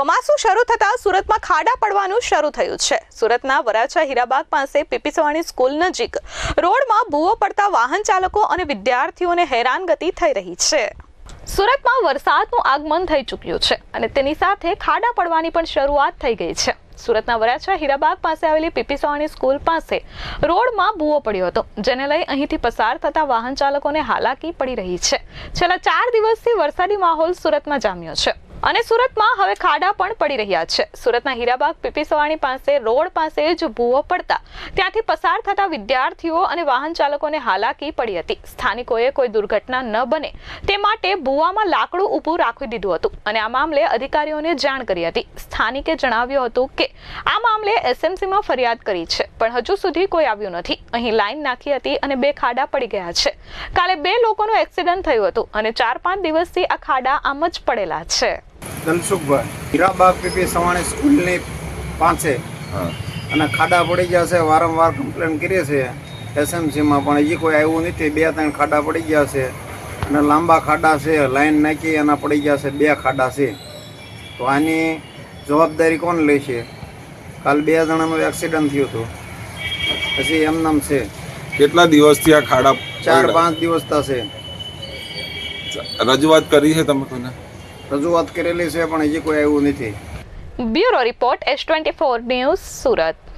ચોમાસું શરૂ થતાં સુરતમાં ખાડા પડવાનું શરૂ થયું છે. સુરતના વરાછા હીરાબાગ પાસે પીપીસવાણી સ્કૂલ નજીક રોડમાં ભૂવો પડતા વાહન ચાલકો અને વિદ્યાર્થીઓને હેરાનગતિ થઈ રહી છે. સુરતમાં વરસાદનું આગમન થઈ ચૂક્યું છે અને તેની સાથે ખાડા પડવાની પણ શરૂઆત થઈ ગઈ છે. સુરતના વરાછા હીરાબાગ પાસે આવેલી પીપીસવાણી સ્કૂલ પાસે રોડમાં ભૂવો પડ્યો હતો, જેને લઈ અહીંથી પસાર થતા વાહન ચાલકોને હાલાકી પડી રહી છે. છેલ્લા ચાર દિવસથી વરસાદી માહોલ સુરતમાં જામ્યો છે. અને સુરતમાં હવે ખાડા પણ પડી રહ્યા છે. સુરતના હીરાબાગ પીપી સવાણી પાસે, રોડ પાસે જ ભૂવો પડતા ત્યાંથી પસાર થતા વિદ્યાર્થીઓ અને વાહન ચાલકોને હાલાકી પડી હતી. સ્થાનિકોએ કોઈ દુર્ઘટના ન બને તે માટે ભૂવામાં લાકડું ઊભું રાખી દીધું હતું અને આ મામલે અધિકારીઓને જાણ કરી હતી. સ્થાનિકે જણાવ્યું હતું કે આ મામલે એસએમસીમાં ફરિયાદ કરી છે, પણ હજુ સુધી કોઈ આવ્યું નથી. અહીં લાઈન નાખી હતી અને બે ખાડા પડી ગયા છે. કાલે બે લોકોનું એક્સિડન્ટ થયું હતું અને ચાર પાંચ દિવસથી આ ખાડા આમ જ પડેલા છે. ધનસુખભાઈ હીરાબાગ પીપી સવાણી સ્કૂલની પાસે. અને ખાડા પડી ગયા છે વારંવાર કમ્પ્લેન કરીએ છીએ. એસએમસીમાં પણ હજી કોઈ આવ્યું નથી બે ત્રણ ખાડા પડી ગયા છે. અને લાંબા ખાડા છે લાઈન નાખી એના પડી ગયા છે બે ખાડા છે. તો આની જવાબદારી કોણ લે છે? કાલ બે જણાનું એક્સિડન્ટ થયું હતું. પછી એમનામ છે. કેટલા દિવસથી આ ખાડા ચાર પાંચ દિવસ થશે. રજૂઆત કરી છે તમે કોઈને? રજૂઆત કરેલી છે, પણ હજી કોઈ આવ્યું નથી. Bureau report S twenty four news Surat.